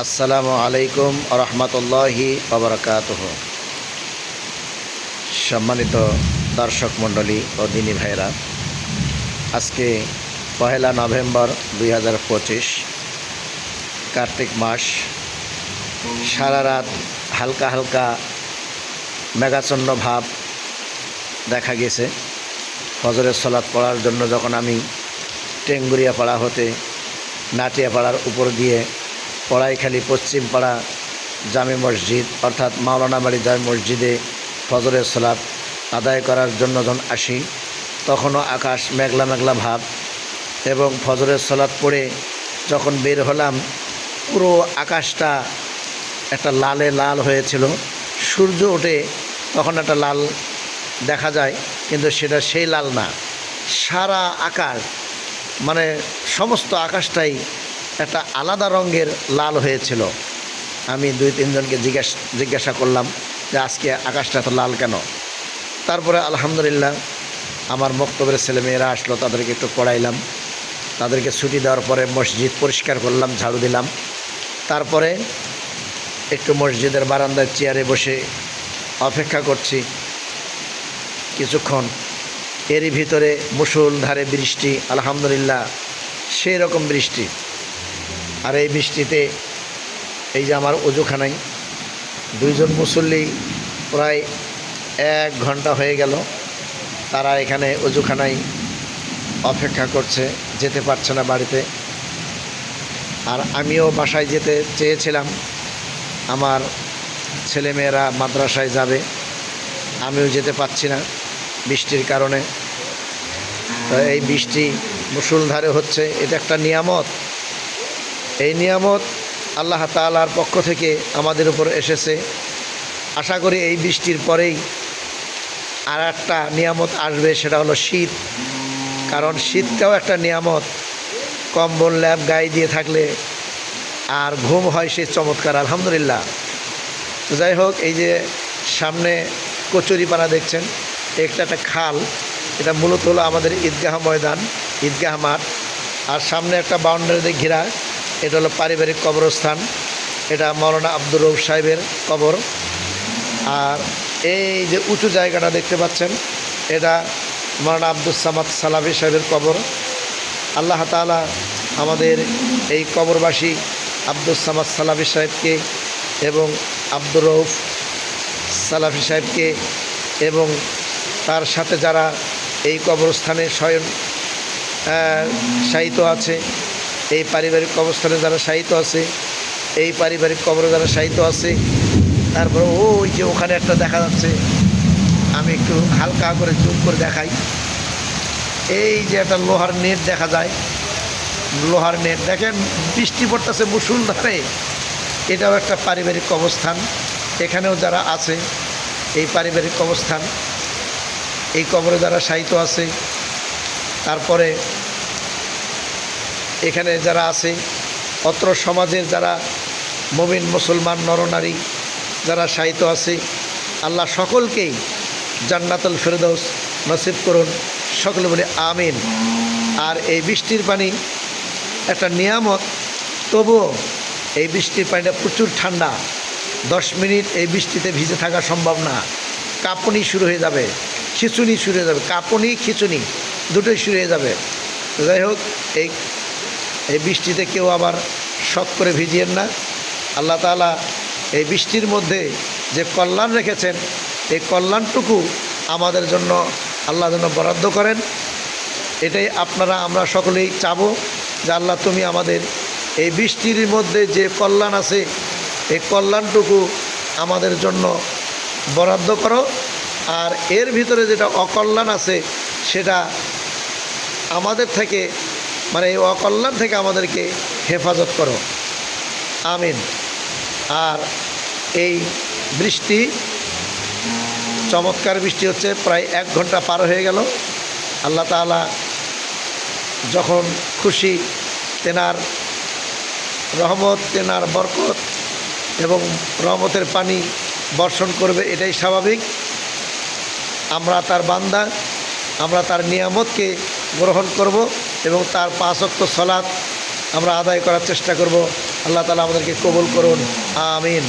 আসসালামু আলাইকুম রহমতুল্লাহি আবরকাত সম্মানিত দর্শক মণ্ডলী ও দিনী ভাইরা আজকে পহেলা নভেম্বর দুই হাজার পঁচিশ, কার্তিক মাস, সারা রাত হালকা হালকা মেঘাচ্ছন্ন ভাব দেখা গেছে। ফজরের সলাৎ পড়ার জন্য যখন আমি টেঙ্গুরিয়া পাড়া হতে নাটিয়া পাড়ার উপর দিয়ে পড়াইখালি পশ্চিম পাড়া জামে মসজিদ, অর্থাৎ মাওলানা বাড়ি জামে মসজিদে ফজরের সলাৎ আদায় করার জন্য যখন আসি, তখনও আকাশ মেঘলা মেঘলা ভাব এবং ফজরের সলাৎ পড়ে যখন বের হলাম, পুরো আকাশটা একটা লালে লাল হয়েছিল। সূর্য ওঠে তখন একটা লাল দেখা যায়, কিন্তু সেটা সেই লাল না। সারা আকাশ মানে সমস্ত আকাশটাই একটা আলাদা রঙের লাল হয়েছিল। আমি দুই, তিনজনকে জিজ্ঞাস, জিজ্ঞাসা করলাম যে আজকে আকাশটা এত লাল কেন? তারপরে আলহামদুলিল্লাহ আমার বক্তব্যের ছেলেমেয়েরা আসলো, তাদেরকে একটু পড়াইলাম। তাদেরকে ছুটি দেওয়ার পরে মসজিদ পরিষ্কার করলাম, ঝাড়ু দিলাম। তারপরে একটু মসজিদের বারান্দার চেয়ারে বসে অপেক্ষা করছি। কিছুক্ষণ এরই ভিতরে মুসুলধারে বৃষ্টি, আলহামদুলিল্লাহ, সেই রকম বৃষ্টি। আর এই বৃষ্টিতে এই যে আমার অজুখানাই দুইজন মুসল্লি প্রায় এক ঘণ্টা হয়ে গেল, তারা এখানে অজুখানায় অপেক্ষা করছে, যেতে পারছে না বাড়িতে। আর আমিও বাসায় যেতে চেয়েছিলাম, আমার ছেলেমেয়েরা মাদ্রাসায় যাবে, আমিও যেতে পারছি না বৃষ্টির কারণে। তো এই বৃষ্টি মুসুলধারে হচ্ছে, এটা একটা নিয়ামত। এই নিয়ামত আল্লাহ তালার পক্ষ থেকে আমাদের উপর এসেছে। আশা করি এই বৃষ্টির পরেই আর একটা নিয়ামত আসবে, সেটা হলো শীত। কারণ শীতটাও একটা নিয়ামত। কম্বল, ল্যাব, গায়ে দিয়ে থাকলে আর ঘুম হয় সে চমৎকার, আলহামদুলিল্লাহ। তো যাই হোক, এই যে সামনে কচুরিপাড়া দেখছেন, একটা একটা খাল, এটা মূলত হলো আমাদের ঈদগাহ ময়দান, ঈদগাহ মাঠ। আর সামনে একটা বাউন্ডারি দিয়ে ঘেরা এটা হলো পারিবারিক কবরস্থান। এটা মৌলানা আব্দুর রৌফ সাহেবের কবর। আর এই যে উঁচু জায়গাটা দেখতে পাচ্ছেন, এটা মৌলানা আব্দুল সামাদ সালাফি সাহেবের কবর। আল্লাহ তালা আমাদের এই কবরবাসী আব্দুল সামাদ সালাফি সাহেবকে এবং আব্দুর রৌফ সালাফি সাহেবকে এবং তার সাথে যারা এই কবরস্থানে স্বয়ং সাহিত্য আছে এই পারিবারিক কবরস্থানে যারা সাহিত্য আছে, এই পারিবারিক কবরে যারা সাহিত্য আছে, তারপরে ওই যে ওখানে একটা দেখা যাচ্ছে, আমি একটু হালকা করে জুম করে দেখাই। এই যে একটা লোহার নেট দেখা যায়, লোহার নেট। দেখেন, বৃষ্টি পড়তেছে মুসুলধারে। এটাও একটা পারিবারিক অবস্থান এখানেও যারা আছে, এই পারিবারিক অবস্থান এই কবরে যারা সাহিত্য আছে, তারপরে এখানে যারা আছে, অত্র সমাজের যারা মমিন, মুসলমান, নরনারী যারা সাহিত্য আছে, আল্লাহ সকলকেই জান্নাতুল ফেরদৌস নসিব করুন। সকলে বলে আমিন। আর এই বৃষ্টির পানি একটা নিয়ামত, তবুও এই বৃষ্টির পানিটা প্রচুর ঠান্ডা। দশ মিনিট এই বৃষ্টিতে ভিজে থাকা সম্ভব না। কাঁপুনি শুরু হয়ে যাবে, খিচুনি শুরু হয়ে যাবে। কাঁপুনি, খিচুনি, দুটোই শুরু হয়ে যাবে। যাই হোক, এই এই বৃষ্টিতে কেউ আবার শখ করে ভিজিয়েন না। আল্লাহ তালা এই বৃষ্টির মধ্যে যে কল্যাণ রেখেছেন, এই কল্যাণটুকু আমাদের জন্য আল্লাহ যেন বরাদ্দ করেন। এটাই আপনারা, আমরা সকলেই চাবো যে আল্লাহ তুমি আমাদের এই বৃষ্টির মধ্যে যে কল্যাণ আছে, এই কল্যাণটুকু আমাদের জন্য বরাদ্দ করো। আর এর ভিতরে যেটা অকল্যাণ আছে, সেটা আমাদের থেকে মানে এই অকল্যাণ থেকে আমাদেরকে হেফাজত করো। আমিন। আর এই বৃষ্টি, চমৎকার বৃষ্টি হচ্ছে, প্রায় এক ঘণ্টা পার হয়ে গেল। আল্লাহ তালা যখন খুশি, তেনার রহমত, তেনার বরকত এবং রহমতের পানি বর্ষণ করবে, এটাই স্বাভাবিক। আমরা তার বান্দা, আমরা তার নিয়ামতকে গ্রহণ করব। এবং তার পাঁচক্ত সলাৎ আমরা আদায় করার চেষ্টা করব। আল্লাহ তালা আমাদেরকে কবুল করুন। আমিন।